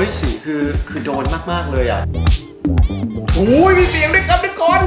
ฮ้ยสีคือคือโดนมาก ๆ เลยอะโอ้ยมีเสียงด้วยครับทุกคน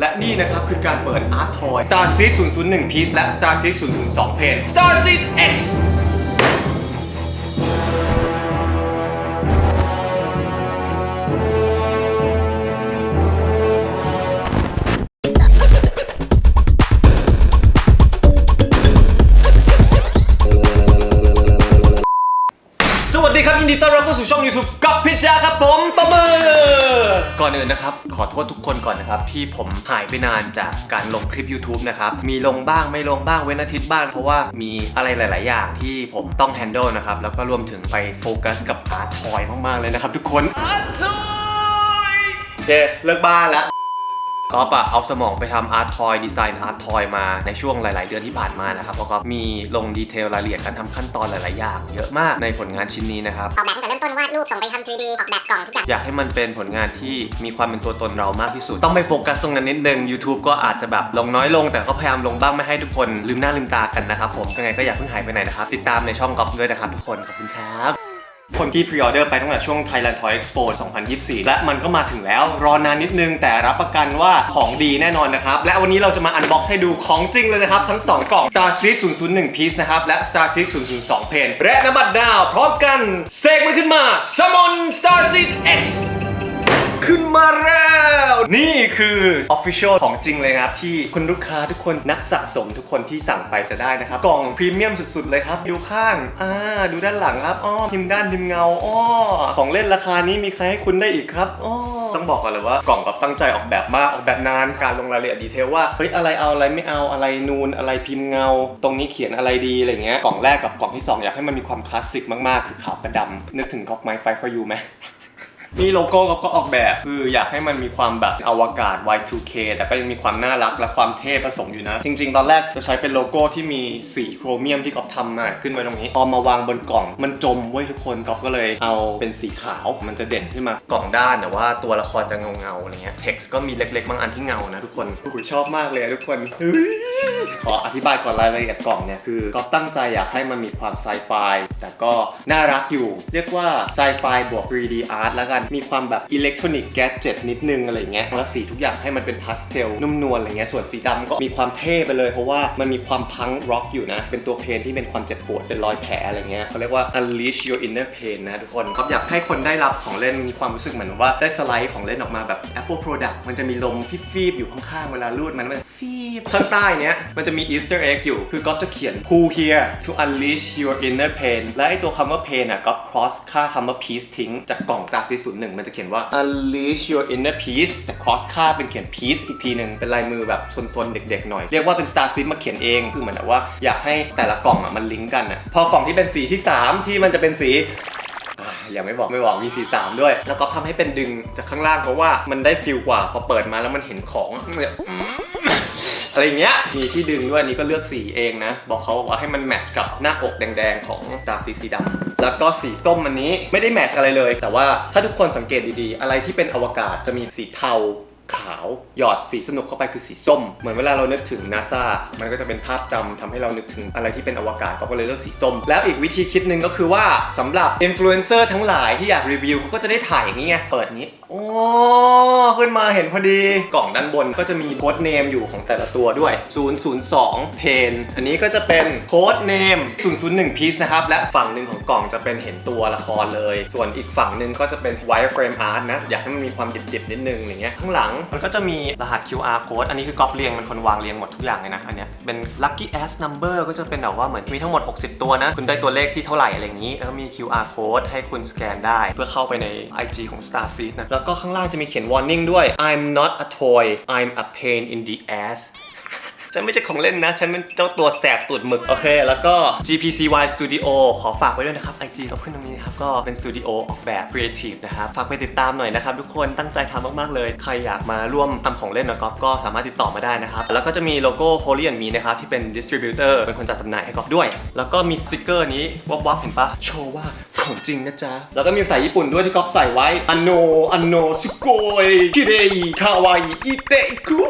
และนี่นะครับคือการเปิด Art Toy Star Seed 001 Piece และ Star Seed 002 Pen Star Seed X ดีครับยินดีต้อนรับเข้าสู่ช่อง YouTube กับพิชยาครับผมปะเบอร์ก่อนอื่นนะครับ ขอโทษทุกคนก่อนนะครับ ที่ผมหายไปนานจากการลงคลิป YouTube นะครับ มีลงบ้างไม่ลงบ้างเว้นอาทิตย์บ้าง เพราะว่ามีอะไรหลาย ๆ อย่างที่ผมต้อง handle นะครับ แล้วก็รวมถึงไปโฟกัสกับอาร์ตทอยมาก ๆ เลยนะครับทุกคนอาร์ตทอย โอเคเลิกบ้าแล้ว ก็ปะเอาสมองไปทำอาร์ตทอยดีไซน์อาร์ตทอยมาในช่วงหลาย ๆ เดือนที่ผ่านมานะครับแล้วก็มีลงดีเทลรายละเอียดการทำขั้นตอนหลาย ๆ อย่าง เยอะมากในผลงานชิ้นนี้นะครับออกแบบตั้งแต่เริ่มต้นวาดรูปส่งไปทำ 3D ออกแบบกล่องทุกอย่างอยากให้มันเป็นผลงานที่มีความเป็นตัวตนเรามากที่สุด ต้องไปโฟกัสตรงนั้นนิดนึง YouTube ก็อาจจะแบบลงน้อยลง แต่ก็พยายามลงบ้างไม่ให้ทุกคนลืมหน้าลืมตากันนะครับผมยังไงก็อย่าเพิ่งหายไปไหนนะครับติดตามในช่องก๊อฟด้วยนะครับทุกคนขอบคุณครับ คนที่พรีออเดอร์ไปตั้งแต่ช่วง Thailand Toy Expo 2024 และมันก็มาถึงแล้วรอนานนิดนึง แต่รับประกันว่าของดีแน่นอนนะครับ และวันนี้เราจะมาอันบ็อกซ์ให้ดูของจริงเลยนะครับ ทั้ง 2 กล่อง Star Seed 001 Piece นะครับ และ Star Seed 002 Pen และนบัตรดาว พร้อมกันเสกมันขึ้นมา Summon Star Seed X ขึ้นมาแล้ว นี่คือ Official ของจริงเลยนะครับ ที่คุณลูกค้าทุกคนนักสะสมทุกคนที่สั่งไปจะได้นะครับ กล่องพรีเมียมสุดๆ เลยครับ ดูข้างอ่าดูด้านหลังครับอ้อพิมพ์ด้านพิมพ์เงาอ้อของเล่นราคานี้มีใครให้คุณได้อีกครับอ้อต้องบอกก่อนเลยว่ากล่องกับตั้งใจออกแบบมากออกแบบนานการลงรายละเอียดดีเทลว่าเฮ้ยอะไรเอาอะไรไม่เอาอะไรนูนอะไรพิมพ์เงา ตรงนี้เขียนอะไรดีอะไรเงี้ยกล่องแรกกับกล่องที่สองอยากให้มันมีความคลาสสิกมากๆ คือขาวกับดำนึกถึงก๊อกไม้ไฟ for you ไหม นี่โลโก้เขาก็ออกแบบคืออยากให้มันมีความแบบอวกาศ Y2K แต่ก็ยังมีความน่ารักและความเท่ผสมอยู่นะ จริง ๆ ตอนแรกจะใช้เป็นโลโก้ที่มีสีโครเมียมที่ก๊อฟทำมาขึ้นไว้ตรงนี้ พอมาวางบนกล่องมันจมเว้ยทุกคนก๊อฟก็เลยเอาเป็นสีขาว มันจะเด่นขึ้นมากล่องด้านแต่ว่าตัวละครจะเงาๆอะไรเงี้ย text ก็มีเล็กๆบางอันที่เงานะทุกคนอุ้ยชอบมากเลยอะทุกคนเฮ้ย ขออธิบายก่อนรายละเอียดกล่องเนี่ยคือก๊อฟตั้งใจอยากให้มันมีความไซไฟแต่ก็น่ารักอยู่ เรียกว่าไซไฟบวก 3D art แล้วกันมีความแบบอิเล็กทรอนิกส์แกจ e t นิดนึงอะไรเงี้ยแล้วสีทุกอย่างให้มันเป็นพาสเทลนุ่มนวลอะไรเงี้ยส่วนสีดำก็มีความเท่ไปเลย เพราะว่ามันมีความพังร็อกอยู่นะ เป็นตัวเพนที่เป็นความเจ็บปวดเป็นรอยแผลอะไรเงี้ยเขาเรียกว่า unleash your inner pain นะทุกคนครับอยากให้คนได้รับของเล่นมีความรู้สึกเหมือนว่าได้สไลด์ของเล่นออกมาแบบ Apple Product มันจะมีลมฟีบๆอยู่ข้างๆเวลาลูดมันมันฟีบ ข้างใต้เนี้ยมันจะมี Easter egg อยู่ คือก๊อฟจะเขียน pull here to unleash your inner pain และไอตัวคำว่า pain อะก๊อฟ cross ค่าคำว่า peace ทิ้ง จากกล่องตาซีศูนย์หนึ่งมันจะเขียนว่า unleash your inner peace แต่ cross ค่าเป็นเขียน peace อีกทีหนึ่งเป็นลายมือแบบซนๆ เด็กๆหน่อย เรียกว่าเป็น star seed มาเขียนเองคือเหมือนแบบว่าอยากให้แต่ละกล่องอะมันลิงก์กันอะพอกล่องที่เป็นสีที่ 3 ที่มันจะเป็นสีอย่าไม่บอกไม่บอกมีสีสามด้วย แล้วก็ทำให้เป็นดึงจากข้างล่างเพราะว่ามันได้ฟิลกว่าพอเปิดมาแล้วมันเห็นของเนี่ย อะไรเงี้ยมีที่ดึงด้วยอันนี้ก็เลือกสีเองนะ บอกเขาว่าให้มันแมทช์กับหน้าอกแดง ๆ ของตาสีสีดำแล้วก็สีส้มอันนี้ไม่ได้แมทช์อะไรเลย แต่ว่าถ้าทุกคนสังเกตดีๆ อะไรที่เป็นอวกาศจะมีสีเทาขาวหยอดสีสนุกเข้าไปคือสีส้ม เหมือนเวลาเรานึกถึงนาซามันก็จะเป็นภาพจำทำให้เรานึกถึงอะไรที่เป็นอวกาศก็เลยเลือกสีส้ม แล้วอีกวิธีคิดหนึ่งก็คือว่าสำหรับอินฟลูเอนเซอร์ทั้งหลายที่อยากรีวิวเขาก็จะได้ถ่ายอย่างนี้ไงเปิดงนี้ โอ้ขึ้นมาเห็นพอดีกล่องด้านบนก็จะมีโค้ดเนมอยู่ของแต่ละตัวด้วย 002 เพน อันนี้ก็จะเป็นโค้ดเนม 001 piece นะครับ และฝั่งหนึ่งของกล่องจะเป็นเห็นตัวละครเลย ส่วนอีกฝั่งหนึ่งก็จะเป็น wireframe art นะ อยากให้มันมีความดิบๆนิดนึงอะไรเงี้ยข้างหลังมันก็จะมีรหัส QR code อันนี้คือก๊อปเรียงมันคนวางเรียงหมดทุกอย่างเลยนะอันเนี้ยเป็น lucky ass number ก็จะเป็นแบบว่าเหมือนมีทั้งหมด 60 ตัวนะ คุณได้ตัวเลขที่เท่าไหร่อะไรอย่างนี้ แล้วก็มี QR code ให้คุณสแกนได้ เพื่อเข้าไปใน IG ของ Starseed นะแล้วก็ข้างล่างจะมีเขียน warning ด้วย I'm not a toy I'm a pain in the ass ฉันไม่ใช่ของเล่นนะ ฉันเป็นเจ้าตัวแสบตูดหมึก โอเค แล้วก็ GPCY Studio ขอฝากไว้ด้วยนะครับ IG ก็ขึ้นตรงนี้นะครับ ก็เป็นสตูดิโอออกแบบ Creative นะครับ ฝากไปติดตามหน่อยนะครับ ทุกคนตั้งใจทำมาก ๆ เลย ใครอยากมาร่วมทำของเล่นนะก๊อฟก็สามารถติดต่อมาได้นะครับ แล้วก็จะมีโลโก้ Holy and Me นะครับ ที่เป็น Distributor เป็นคนจัดจำหน่ายให้ก๊อฟด้วย แล้วก็มีสติกเกอร์นี้วับๆเห็นปะโชว์ว่า ของจริงนะจ๊ะ แล้วก็มีภาษาญี่ปุ่นด้วยที่ก๊อฟใส่ไว้อันโนอันโนสุโกยคิเรอิคาวายอิเตะคุ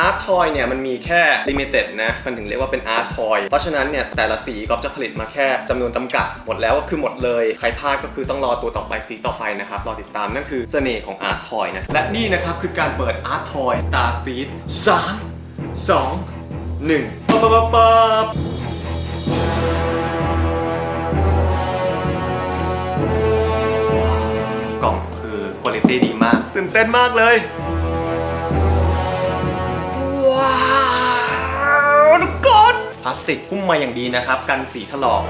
อาร์ท Toy เนี่ยมันมีแค่ limited นะ มันถึงเรียกว่าเป็น Art Toy เพราะฉะนั้นเนี่ยแต่ละสีก็จะผลิตมาแค่จำนวนจำกัด หมดแล้วก็คือหมดเลย ใครพลาดก็คือต้องรอตัวต่อไปสีต่อไปนะครับ รอติดตามนั่นคือเสน่ห์ของ Art Toy นะ และนี่นะครับคือการเปิด Art Toy Star Seed 3 2 1ปั๊บปั๊บปั๊บ ได้ดีมาก ตื่นเต้นมากเลย ว้าวทุกคนพลาสติกหุ้มมาอย่างดีนะครับ กันสีถลอก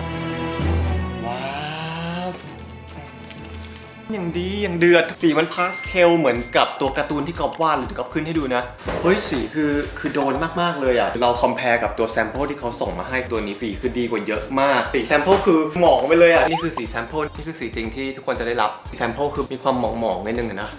อย่างดีอย่างเดือดสีมันพาสเทลเหมือนกับตัวการ์ตูนที่กอบวาดหรือกอบขึ้นให้ดูนะเฮ้ยสีคือคือโดนมากๆเลยอะเราคอมเพลกับตัวแซมเปิลที่เขาส่งมาให้ตัวนี้สีคือดีกว่าเยอะมากสีแซมเปิลคือหมองไปเลยอะนี่คือสีแซมเปิลนี่คือสีจริงที่ทุกคนจะได้รับแซมเปิลคือมีความหมองๆนิดนึงนะ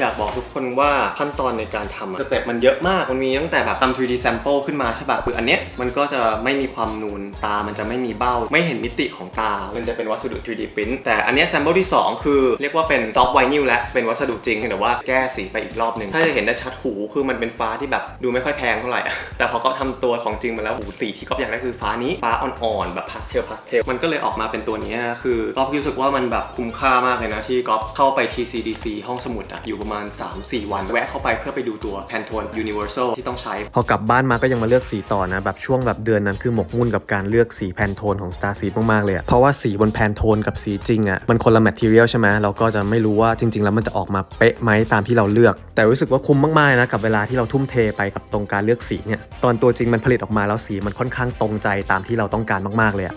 อยากบอกทุกคนว่าขั้นตอนในการทำอะสเต็ปมันเยอะมาก มันมีตั้งแต่แบบทำ 3D sample ขึ้นมาใช่ปะคืออันเนี้ยมันก็จะไม่มีความนูนตา มันจะไม่มีเบ้า ไม่เห็นมิติของตา มันจะเป็นวัสดุ 3D print แต่อันเนี้ย sample ที่ 2 คือเรียกว่าเป็น soft vinyl และเป็นวัสดุจริงแต่ว่าแก้สีไปอีกรอบหนึ่งถ้าจะเห็นได้ชัดหูคือมันเป็นฟ้าที่แบบดูไม่ค่อยแพงเท่าไหร่อะแต่พอก็ทำตัวของจริงมาแล้วหูสีที่ก็อยากได้คือฟ้านี้ฟ้าอ่อนๆแบบ pastel pastel มันก็เลยออกมาเป็นตัวนี้นะคือก็รู้สึกว่ามันแบบคุ้มค่ามากเลยนะที่ก๊อฟเข้าไป TCDC ห้องสมุดอะอยู่ประมาณ 3-4 วัน แวะเข้าไปเพื่อไปดูตัว Pantone Universal ที่ต้องใช้ พอกลับบ้านมาก็ยังมาเลือกสีต่อนะ แบบช่วงแบบเดือนนั้นคือหมกมุ่นกับการเลือกสีแพนโทนของ Star Seed มากๆเลยอะเพราะว่าสีบนแพนโทนกับสีจริงอะมันคนละแมทเทียลใช่ไหมเราก็จะไม่รู้ว่าจริง ๆ แล้วมันจะออกมาเป๊ะไหมตามที่เราเลือก แต่รู้สึกว่าคุ้มมากๆนะกับเวลาที่เราทุ่มเทไปกับตรงการเลือกสีเนี่ยตอนตัวจริงมันผลิตออกมาแล้วสีมันค่อนข้างตรงใจตามที่เราต้องการมากๆเลยอะ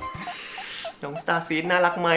น้อง Star Seed น่ารักไหม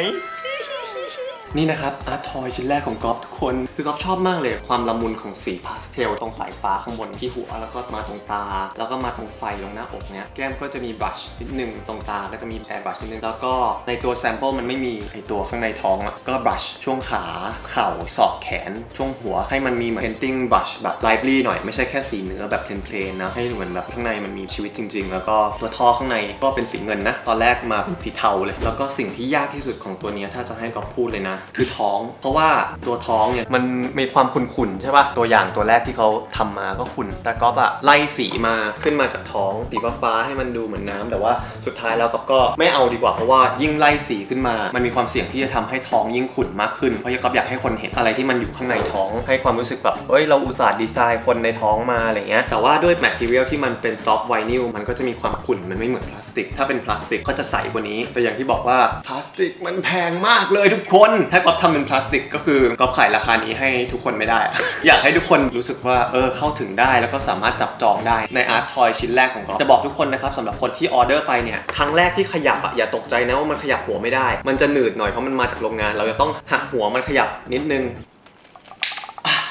นี่นะครับอาร์ตทอยชิ้นแรกของก๊อฟทุกคน คือก๊อฟชอบมากเลยความละมุนของสีพาสเทลตรงสายฟ้าข้างบนที่หัว แล้วก็มาตรงตา แล้วก็มาตรงไฟตรงหน้าอกเนี้ยแก้มก็จะมีบรัชนิดนึงตรงตาก็จะมีแอร์บรัชนิดนึงแล้วก็ในตัวแซมเปิลมันไม่มีไอตัวข้างในท้องอะก็บรัชช่วงขาเข่าศอกแขน ช่วงหัว ให้มันมีเหมือนเพนติ้งบรัชแบบไลฟ์ลี่หน่อยไม่ใช่แค่สีเนื้อแบบเพลนๆนะให้เหมือนแบบข้างในมันมีชีวิตจริง ๆ แล้วก็ตัวท่อข้างในก็เป็นสีเงินนะตอนแรกมาเป็นสีเทาเลย แล้วก็สิ่งที่ยากที่สุดของตัวนี้ถ้าจะให้ก๊อฟพูดเลยนะคือท้อง เพราะว่าตัวท้องเนี่ยมันมีความขุ่นๆใช่ป่ะตัวอย่างตัวแรกที่เขาทำมาก็ขุ่นแต่ก๊อฟอะไล่สีมาขึ้นมาจากท้องสีฟ้าให้มันดูเหมือนน้ำแต่ว่าสุดท้ายแล้วก๊อฟก็ไม่เอาดีกว่าเพราะว่ายิ่งไล่สีขึ้นมา มันมีความเสี่ยงที่จะทำให้ท้องยิ่งขุ่นมากขึ้นเพราะก๊อฟอยากให้คนเห็นอะไรที่มันอยู่ข้างในท้อง ให้ความรู้สึกแบบเอ้ยเราอุตส่าห์ดีไซน์คนในท้องมาอะไรเงี้ยแต่ว่าด้วยแมทเทียลที่มันเป็นซอฟต์ไวนิลมันก็จะมีความขุ่นมันไม่เหมือนพลาสติก ถ้าเป็นพลาสติกก็จะใสกว่านี้ แต่อย่างที่บอกว่าพลาสติกมันแพงมากเลยทุกคนถ้าก๊อฟทำเป็นพลาสติกก็คือก๊อฟขายราคานี้ให้ทุกคนไม่ได้ อยากให้ทุกคนรู้สึกว่าเออเข้าถึงได้แล้วก็สามารถจับจองได้ในอาร์ตทอยชิ้นแรกของก๊อฟจะบอกทุกคนนะครับสำหรับคนที่ออเดอร์ไปเนี่ยครั้งแรกที่ขยับอะอย่าตกใจนะว่ามันขยับหัวไม่ได้ มันจะหนืดหน่อยเพราะมันมาจากโรงงาน เราจะต้องหักหัวมันขยับนิดนึง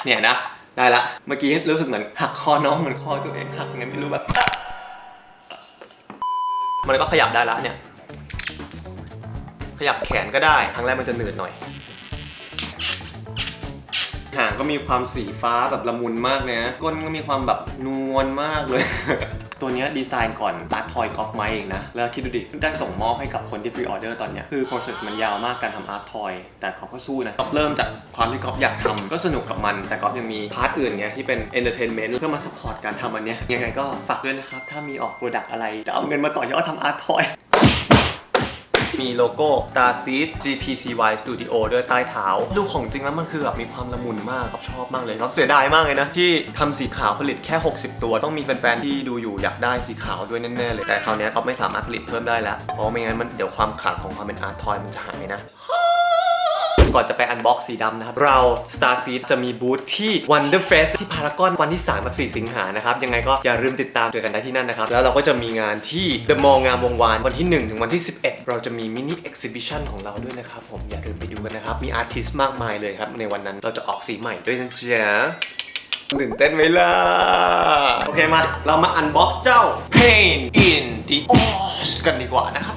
เนี่ยนะได้ละ เมื่อกี้รู้สึกเหมือนหักคอน้องเหมือนคอตัวเองหักไงไม่รู้แบบ มันก็ขยับได้ละเนี่ย ยับแขนก็ได้ ครั้งแรกมันจะหนืดหน่อย หางก็มีความสีฟ้าแบบละมุนมากเลยนะก้นก็มีความแบบนวลมากเลย ตัวเนี้ยดีไซน์ก่อนตัดทอยกอล์ฟไม้เองนะ แล้วคิดดูดิ ได้ส่งมอบให้กับคนที่พรีออเดอร์ตอนเนี้ยคือ process มันยาวมากการทำอาร์ตทอย แต่เขาก็สู้นะก๊อฟเริ่มจากความที่ก๊อฟอยากทำก็สนุกกับมัน แต่ก๊อฟยังมีพาร์ทอื่นไงที่เป็น entertainment เพื่อมา support การทำอันเนี้ยยังไงก็ฝากด้วยนะครับถ้ามีออก product อะไรจะเอาเงินมาต่อยอดทำอาร์ตทอย มีโลโก้ Star Seed GPCY Studio ด้วยใต้เท้า ดูของจริงแล้วมันคือแบบมีความละมุนมากครับชอบมากเลยครับเสียดายมากเลยนะ ที่ทำสีขาวผลิตแค่ 60 ตัวต้องมีแฟนๆ ที่ดูอยู่อยากได้สีขาวด้วยแน่ๆเลย แต่คราวนี้ยเขาไม่สามารถผลิตเพิ่มได้แล้วเพราะไม่งั้นมันเดี๋ยวความขลังของความเป็นอาร์ตทอยมันจะหายนะ ก่อนจะไปอันบ็อกสีดำนะครับ เรา Star Seed จะมีบูธที่ Wonder Fest ที่พารากอนวันที่3กับ4สิงหานะครับ ยังไงก็อย่าลืมติดตามเจอกันได้ที่นั่นนะครับ แล้วเราก็จะมีงานที่ The Mall งามวงวาน วันที่ 1 ถึงวันที่ 11 เราจะมีมินิเอ็กซิบิชันของเราด้วยนะครับผมอย่าลืมไปดูกันนะครับมีอาร์ติสต์มากมายเลยครับในวันนั้นเราจะออกสีใหม่ด้วยนะจ๊ะตื่นเต้นไหมล่ะ โอเคมา เรามาอันบ็อกซ์เจ้า Pain in the Oz กันดีกว่านะครับ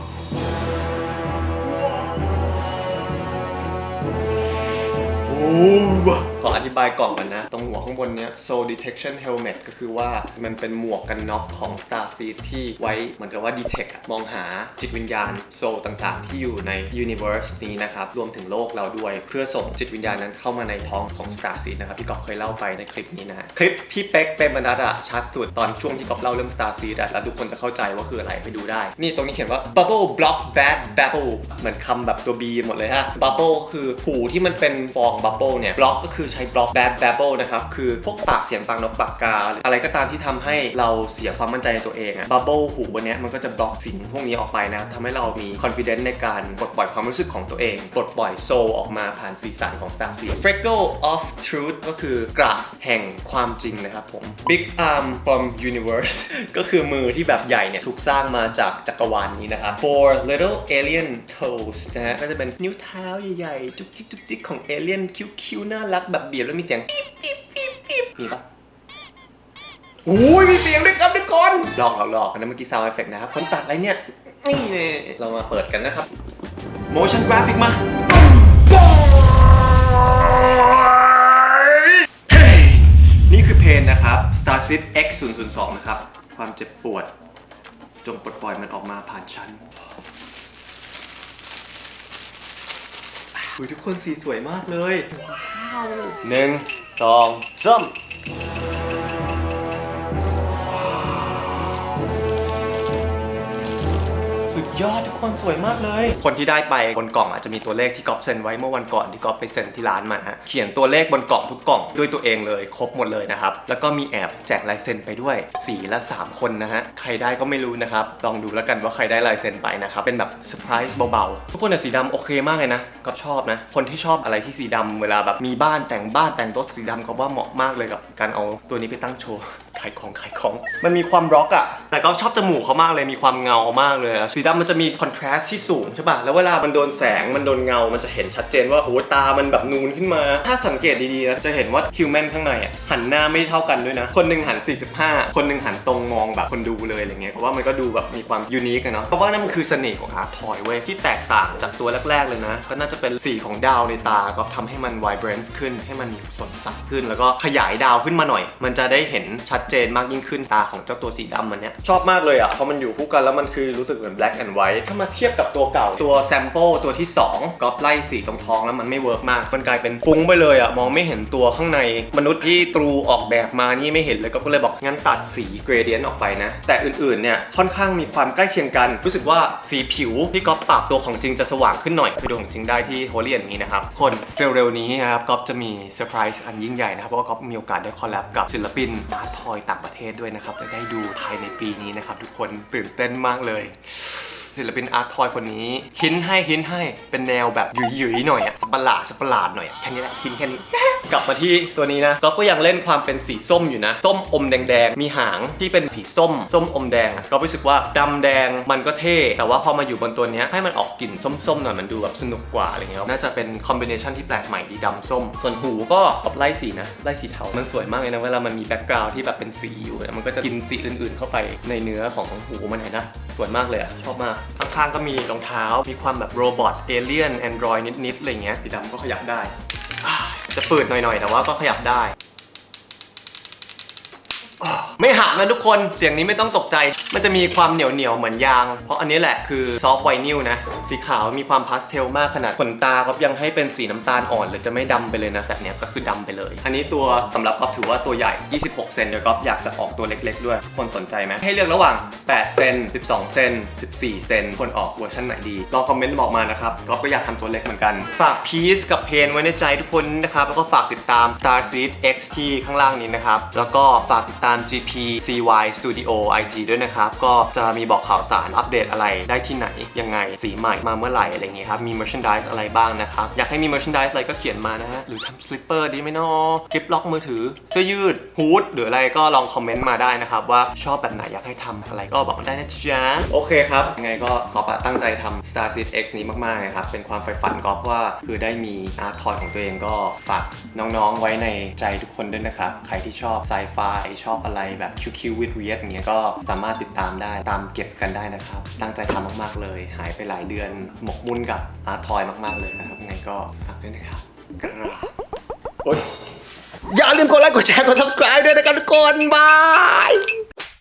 โอ้ขออธิบายกล่องกันนะ ตรงหัวข้างบนเนี้ย Soul Detection Helmet ก็คือว่ามันเป็นหมวกกันน็อกของ Star Seed ที่ไว้เหมือนกับว่า detect มองหาจิตวิญญาณโซลต่างๆ ที่อยู่ใน Universe นี้นะครับ รวมถึงโลกเราด้วย เพื่อส่งจิตวิญญาณนั้นเข้ามาในท้องของ Star Seed นะครับ พี่กอบเคยเล่าไปในคลิปนี้นะฮะคลิปพี่เป๊กเป็นบรรดอะชัดสุดตอนช่วงที่กอบเล่าเรื่อง Star Seed อะแล้วทุกคนจะเข้าใจว่าคืออะไรไปดูได้ นี่ตรงนี้เขียนว่า Bubble Block Bad Babble เหมือนคำแบบตัว B หมดเลยฮะ Bubble คือหูที่มันเป็นฟอง Bubble เนี่ย Block ก็คือใช้ Block Bad Babble นะครับ คือพวกปากเสียงปากนกปากกา อะไรก็ตามที่ทำให้เราเสียความมั่นใจในตัวเองอะ Bubble หูบนนี้มันก็จะบล็อกสิ่งพวกนี้ออกไปนะทำให้เรามี confidence ในการปลดปล่อยความรู้สึกของตัวเอง ปลดปล่อยโซลออกมาผ่านสีสันของ Star Seed Freckle of Truth ก็คือกระแห่งความจริงนะครับผม Big Arm from Universe ก็คือมือที่แบบใหญ่เนี่ยถูกสร้างมาจากจักรวาลนี้นะครับ Four Little Alien Toes นะฮะก็จะเป็นนิ้วเท้าใหญ่ๆ จุกจิกจุกจิกของเอเลี่ยนคิ้วๆน่ารักแบบเบียดแล้วมีเสียงปิ๊บปิ๊บปิ๊บปิ๊บมีปะโอ้ยมีเสียงด้วยครับทุกคนหลอกหลอกหลอกอันนั้นเมื่อกี้ sound effect นะครับคนตัดอะไรเนี่ยนี่เลยเรามาเปิดกันนะครับ motion graphic มาเฮ้ยนี่คือเพนนะครับ Star Seed X 0 0 2 นะครับ ความเจ็บปวด จงปลดปล่อยมันออกมาผ่านฉันอุย ทุกคนสีสวยมากเลยว้าวหนึ่งสองสาม ยอดทุกคนสวยมากเลย คนที่ได้ไปบนกล่องอาจจะมีตัวเลขที่ก๊อฟเซ็นไว้เมื่อวันก่อนที่ก๊อฟไปเซ็นที่ร้านมาฮะเขียนตัวเลขบนกล่องทุกกล่องด้วยตัวเองเลยครบหมดเลยนะครับแล้วก็มีแอบแจกลายเซ็นไปด้วยสีละ 3 คนนะฮะใครได้ก็ไม่รู้นะครับลองดูแล้วกันว่าใครได้ลายเซ็นไปนะครับเป็นแบบเซอร์ไพรส์เบาๆทุกคนเนี่ยสีดำโอเคมากเลยนะก๊อฟชอบนะ คนที่ชอบอะไรที่สีดำเวลาแบบมีบ้านแต่งบ้านแต่งรถสีดำก็ว่าเหมาะมากเลยกับการเอาตัวนี้ไปตั้งโชว์ขายของขายของ มันมีความร็อกอะแต่ก็ชอบจมูกเขามากเลยมีความเงามากเลยสีดำมันจะมีคอนทราสต์ที่สูงใช่ป่ะ แล้วเวลามันโดนแสงมันโดนเงา มันจะเห็นชัดเจนว่าโอ้ตามันแบบนูนขึ้นมา ถ้าสังเกตดีๆนะจะเห็นว่าฮิวแมนข้างในอะหันหน้าไม่เท่ากันด้วยนะ คนหนึ่งหัน 45 คนหนึ่งหันตรงมองแบบคนดูเลยอะไรเงี้ยเพราะว่ามันก็ดูแบบมีความยูนิคอะเนาะเพราะว่านั่นมันคือเสน่ห์ของอาร์ตทอยเว้ยที่แตกต่างจากตัวแรก ๆเลยนะ ก็น่าจะเป็นสีของดาวในตาก็ทำให้มันไวเบรนซ์ขึ้น ให้มันมีสดใสขึ้น แล้วก็ขยายดาวขึ้นมาหน่อย มันจะได้เห็นชัดเจนมากยิ่งขึ้นตาของเจ้าตัวสีดำมันเนี้ยชอบมากเลยอะเพราะมันอยู่คู่กันแล้วมันคือรู้สึกเหมือน black and white ถ้ามาเทียบกับตัวเก่า ตัวแซมเปิลตัวที่ 2ก็ไล่สีตรงท้องแล้วมันไม่เวิร์กมาก มันกลายเป็นฟุ้งไปเลยอะมองไม่เห็นตัวข้างใน มนุษย์ที่ตรูออกแบบมานี่ไม่เห็นเลยก็เลยบอกงั้นตัดสีเกรเดียนออกไปนะ แต่อื่นๆเนี่ยค่อนข้างมีความใกล้เคียงกัน รู้สึกว่าสีผิวที่ก๊อฟปรับตัวของจริงจะสว่างขึ้นหน่อยไปดูของจริงได้ที่โฮลี่อันนี้นะครับคนเร็วๆนี้นะครับก๊อฟจะมีเซอร์ไพรส์อันยิ่งใหญ่นะครับเพราะว่าก๊อฟมีโอกาสได้คอลแลบกับศิลปินอาร์ทอยต่างประเทศด้วยนะครับจะได้ดูภายในปีนี้นะครับทุกคนตื่นเต้นมากเลย ศิลปินอาร์ตทอยคนนี้หินให้หินให้เป็นแนวแบบหยุยๆหน่อยอะสปาร์ลาดสปาร์ลาดหน่อยอะแค่นี้แหละหินแค่นี้ กลับมาที่ตัวนี้นะก็ก็ยังเล่นความเป็นสีส้มอยู่นะ ส้มอมแดงๆมีหางที่เป็นสีส้ม ส้มอมแดงก็รู้สึกว่าดำแดงมันก็เท่แต่ว่าพอมาอยู่บนตัวเนี้ยให้มันออกกลิ่นส้มๆหน่อยมันดูแบบสนุกกว่าอะไรเงี้ยน่าจะเป็นคอมบิเนชันที่แปลกใหม่ดีดำส้ม ส่วนหูก็กับไล่สีนะไล่สีเทามันสวยมากเลยนะเวลามันมีแบ็กกราวด์ที่แบบเป็นสีอยู่มันก็จะกินสีอื่นๆ เข้าไปในเนื้อของหูมันเห็นนะสวยมากเลยอะชอบมากข้างๆก็มีรองเท้า มีความแบบโรบอทเอเลี่ยนแอนดรอยนิดๆอะไรเงี้ยสีดำก็ขยับได้ จะฝืดหน่อยๆ แต่ว่าก็ขยับได้ ไม่หักนะทุกคนเสียงนี้ไม่ต้องตกใจ มันจะมีความเหนียวเหนียวเหมือนยาง เพราะอันนี้แหละคือซอฟต์ไวนิลนะ สีขาวมีความพาสเทลมากขนาดขนตาก็ยังให้เป็นสีน้ำตาลอ่อนเลยจะไม่ดำไปเลยนะแบบเนี้ยก็คือดำไปเลย อันนี้ตัวสำหรับก๊อฟถือว่าตัวใหญ่ 26 เซนเดี๋ยวก๊อฟอยากจะออกตัวเล็ก ๆ ด้วยทุกคนสนใจไหมให้เลือกระหว่าง 8 เซน 12 เซน 14 เซนควรออกเวอร์ชันไหนดีลองคอมเมนต์บอกมานะครับก๊อฟก็อยากทำตัวเล็กเหมือนกัน ฝากพีซกับเพนไว้ในใจทุกคนนะครับแล้วก็ฝากติดตาม Star Seed X ที่ข้างล่างนี้นะครับแล้วก็ฝากติดตาม GP CY Studio IG ด้วยนะครับก็จะมีบอกข่าวสารอัปเดตอะไรได้ที่ไหน ยังไงสีใหม่มาเมื่อไหร่อะไรเงี้ยครับมี merchandise อะไรบ้างนะครับ อยากให้มี merchandise อะไรก็เขียนมานะฮะหรือทำ slipper ดีไหมเนาะคลิปล็อกมือถือ เสื้อยืดฮูดหรืออะไรก็ลองคอมเมนต์มาได้นะครับ ว่าชอบแบบไหนอยากให้ทำอะไรก็บอกได้นะจ๊ะโอเคครับยังไงก็กอฟอะตั้งใจทำ Star Seed X นี้มากๆนะครับเป็นความใฝ่ฝันกอฟว่าคือได้มีอาร์ตทอยของตัวเองก็ฝากน้องๆไว้ในใจทุกคนด้วยนะครับใครที่ชอบไซไฟชอบอะไรแบบคิวๆวิดเวียดอย่างเงี้ยก็สามารถติดตามได้ตามเก็บกันได้นะครับ ตั้งใจทำมากๆเลย หายไปหลายเดือนหมกมุ่นกับอาร์ตทอยมาก ๆเลยนะครับยังไงก็ฝากด้วยนะครับกราบโอ๊ยอย่าลืมกดไลค์กดแชร์กด subscribe ด้วยนะครับทุกคนบาย